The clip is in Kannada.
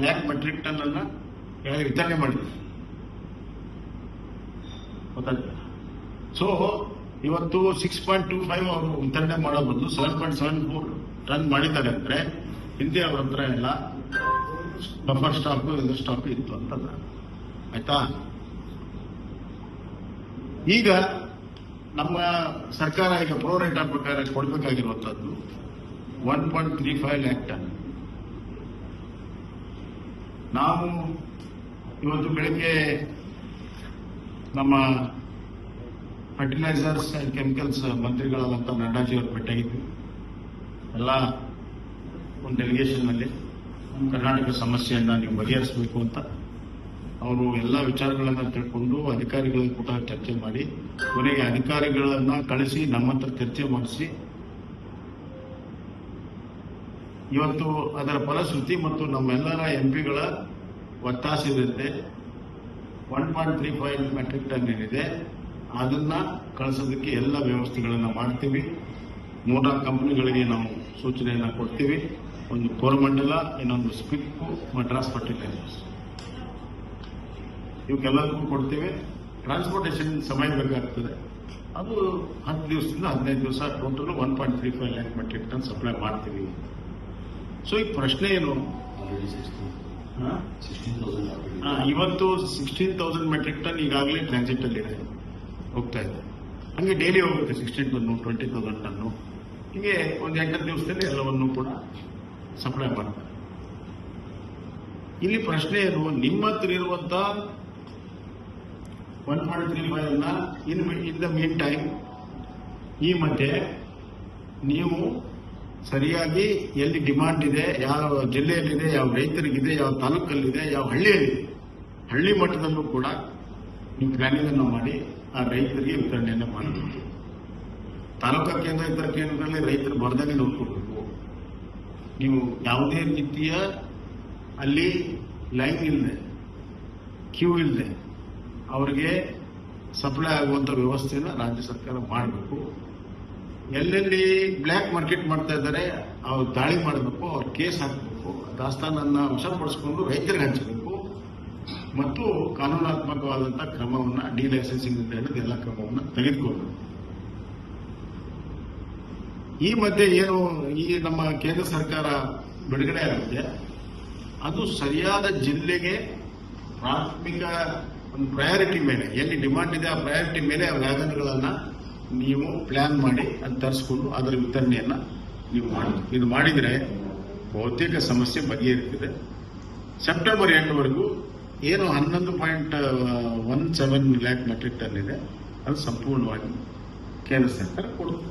ಲ್ಯಾಕ್ ಮೆಟ್ರಿಕ್ ಟನ್ ಅನ್ನ ಕೆಳಗೆ ವಿತರಣೆ ಮಾಡಿದೆ ಗೊತ್ತಾಯ್ತಾ? ಸೊ ಇವತ್ತು ಸಿಕ್ಸ್ ಪಾಯಿಂಟ್ ಟೂ ಫೈವ್ ಅವರು ವಿತರಣೆ ಮಾಡೋ ಬದಲು seven point seven four ton ಮಾಡಿದ್ದಾರೆ ಅಂದ್ರೆ ಹಿಂದೆ ಅವ್ರ ಹತ್ರ ಎಲ್ಲ ಬಫರ್ ಸ್ಟಾಪ್ ಇದು ಸ್ಟಾಪ್ ಇತ್ತು ಅಂತ ಆಯ್ತಾ? ಈಗ ನಮ್ಮ ಸರ್ಕಾರ ಈಗ ಪ್ರೋರೇಟ್ ಪ್ರಕಾರ ಕೊಡ್ಬೇಕಾಗಿರುವಂತದ್ದು one point three five lakh tonne ನಾವು ಇವತ್ತು ಬೆಳಿಗ್ಗೆ ನಮ್ಮ ಫರ್ಟಿಲೈಸರ್ಸ್ ಅಂಡ್ ಕೆಮಿಕಲ್ಸ್ ಮಂತ್ರಿಗಳಾದಂಥ ನಡ್ಡಾಜಿ ಅವರು ಭೇಟಿಯಾಗಿದ್ವಿ. ಎಲ್ಲ ಒಂದು ಡೆಲಿಗೇಷನ್ನಲ್ಲಿ ಕರ್ನಾಟಕ ಸಮಸ್ಯೆಯನ್ನು ನೀವು ಬಗೆಹರಿಸಬೇಕು ಅಂತ ಅವರು ಎಲ್ಲ ವಿಚಾರಗಳನ್ನು ತಿಳ್ಕೊಂಡು ಅಧಿಕಾರಿಗಳ ಕೂಡ ಚರ್ಚೆ ಮಾಡಿ ಕೊನೆಗೆ ಅಧಿಕಾರಿಗಳನ್ನ ಕಳಿಸಿ ನಮ್ಮ ಹತ್ರ ಚರ್ಚೆ ಮಾಡಿಸಿ ಇವತ್ತು ಅದರ ಫಲಶ್ರುತಿ ಮತ್ತು ನಮ್ಮೆಲ್ಲರ ಎಂಪಿಗಳ ಒತ್ತಾಸದಂತೆ one point three five metric ton ಏನಿದೆ, ಅದನ್ನ ಕಳಿಸೋದಕ್ಕೆ ಎಲ್ಲ ವ್ಯವಸ್ಥೆಗಳನ್ನು ಮಾಡ್ತೀವಿ. ಮೂರ್ನಾಲ್ಕು ಕಂಪನಿಗಳಿಗೆ ನಾವು ಸೂಚನೆಯನ್ನು ಕೊಡ್ತೀವಿ. ಒಂದು ಕೋರಮಂಡಲ, ಇನ್ನೊಂದು ಸ್ಪಿಕ್ಕು ಮಡ್ರಾಸ್ ಫರ್ಟಿಲೈಸರ್ಸ್ ಇವಕ್ಕೆಲ್ಲದಕ್ಕೂ ಕೊಡ್ತೀವಿ. ಟ್ರಾನ್ಸ್ಪೋರ್ಟೇಷನ್ ಸಮಯ ಬೇಕಾಗ್ತದೆ. ಅದು ಹತ್ತು ದಿವಸದಿಂದ ಹದಿನೈದು ದಿವಸ total one point three five lakh metric ton supply ಮಾಡ್ತೀವಿ. ಸೊ ಈ ಪ್ರಶ್ನೆ ಏನು? ಇವತ್ತು ಸಿಕ್ಸ್ಟೀನ್ ತೌಸಂಡ್ ಮೆಟ್ರಿಕ್ ಟನ್ ಈಗಾಗಲೇ ಟ್ರಾನ್ಸಿಟ್ ಅಲ್ಲಿ ಇದೆ. ಹೋಗ್ತಾ ಇದೆ. ಹಂಗೆ ಡೈಲಿ ಹೋಗುತ್ತೆ sixteen ton twenty thousand ton ಹೀಗೆ ಒಂದು ಎಂಟತ್ತು ದಿವಸದಲ್ಲಿ ಎಲ್ಲವನ್ನು ಕೂಡ ಸಪ್ಲೈ ಮಾಡ್ತಾರೆ ಇಲ್ಲಿ ಪ್ರಶ್ನೆ ಏನು? ನಿಮ್ಮ ಹತ್ರ ಇರುವಂತ ಒನ್ ಪಾಯಿಂಟ್ ತ್ರೀ ಫೈವ್ ಅನ್ನ ಇನ್ ಇನ್ ದ ಮೀನ್ ಟೈಮ್ ಈ ಮಧ್ಯೆ ನೀವು ಸರಿಯಾಗಿ ಎಲ್ಲಿ ಡಿಮಾಂಡ್ ಇದೆ, ಯಾವ ಜಿಲ್ಲೆಯಲ್ಲಿದೆ, ಯಾವ ರೈತರಿಗಿದೆ, ಯಾವ ತಾಲೂಕಲ್ಲಿದೆ, ಯಾವ ಹಳ್ಳಿಯಲ್ಲಿದೆ, ಹಳ್ಳಿ ಮಟ್ಟದಲ್ಲೂ ಕೂಡ ನೀವು ಪ್ಲಾನಿಂಗನ್ನು ಮಾಡಿ ಆ ರೈತರಿಗೆ ವಿತರಣೆಯನ್ನು ಮಾಡಬೇಕು. ತಾಲೂಕಾ ಕೇಂದ್ರ, ಇತರ ಕೇಂದ್ರದಲ್ಲಿ ರೈತರು ಬರದಂಗೆ ನೋಡ್ಕೊಳ್ಬೇಕು. ನೀವು ಯಾವುದೇ ರೀತಿಯ ಅಲ್ಲಿ ಲೈನ್ ಇಲ್ಲದೆ ಕ್ಯೂ ಇಲ್ಲದೆ ಅವರಿಗೆ ಸಪ್ಲೈ ಆಗುವಂತ ವ್ಯವಸ್ಥೆಯನ್ನು ರಾಜ್ಯ ಸರ್ಕಾರ ಮಾಡಬೇಕು. ಎಲ್ಲೆಲ್ಲಿ ಬ್ಲ್ಯಾಕ್ ಮಾರ್ಕೆಟ್ ಮಾಡ್ತಾ ಇದ್ದಾರೆ, ಅವ್ರು ದಾಳಿ ಮಾಡಬೇಕು, ಅವ್ರ ಕೇಸ್ ಹಾಕಬೇಕು, ದಾಸ್ತಾನನ್ನ ವಶಪಡಿಸ್ಕೊಂಡು ರೈತರಿಗೆ ಹಂಚಬೇಕು, ಮತ್ತು ಕಾನೂನಾತ್ಮಕವಾದಂತಹ ಕ್ರಮವನ್ನ ಡಿ ಲೈಸೆನ್ಸಿಂಗ್ ಅಂತ ಹೇಳಿದ ಎಲ್ಲ ಕ್ರಮವನ್ನ ತೆಗೆದುಕೊಳ್ಬೇಕು. ಈ ಮಧ್ಯೆ ಏನು, ಈ ನಮ್ಮ ಕೇಂದ್ರ ಸರ್ಕಾರ ಬಿಡುಗಡೆ ಆಗುತ್ತೆ, ಅದು ಸರಿಯಾದ ಜಿಲ್ಲೆಗೆ ಪ್ರಾಥಮಿಕ ಒಂದು ಪ್ರಯಾರಿಟಿ ಮೇಲೆ, ಎಲ್ಲಿ ಡಿಮಾಂಡ್ ಇದೆ ಆ ಪ್ರಯಾರಿಟಿ ಮೇಲೆ ಆ ವ್ಯಾಗನ್ಗಳನ್ನ ನೀವು ಪ್ಲಾನ್ ಮಾಡಿ ಅದು ತರಿಸ್ಕೊಂಡು ಅದರ ವಿತರಣೆಯನ್ನು ನೀವು ಮಾಡಿ ಇದು ಮಾಡಿದರೆ ಬಹುತೇಕ ಸಮಸ್ಯೆ ಬಗೆಹರಿತಿದೆ. ಸೆಪ್ಟೆಂಬರ್ ಎಂಟವರೆಗೂ ಏನು ಹನ್ನೊಂದು point one seven lakh metric ton ಇದೆ. ಅದು ಸಂಪೂರ್ಣವಾಗಿ ಕೇಂದ್ರ ಸರ್ಕಾರ ಕೊಡುತ್ತೆ.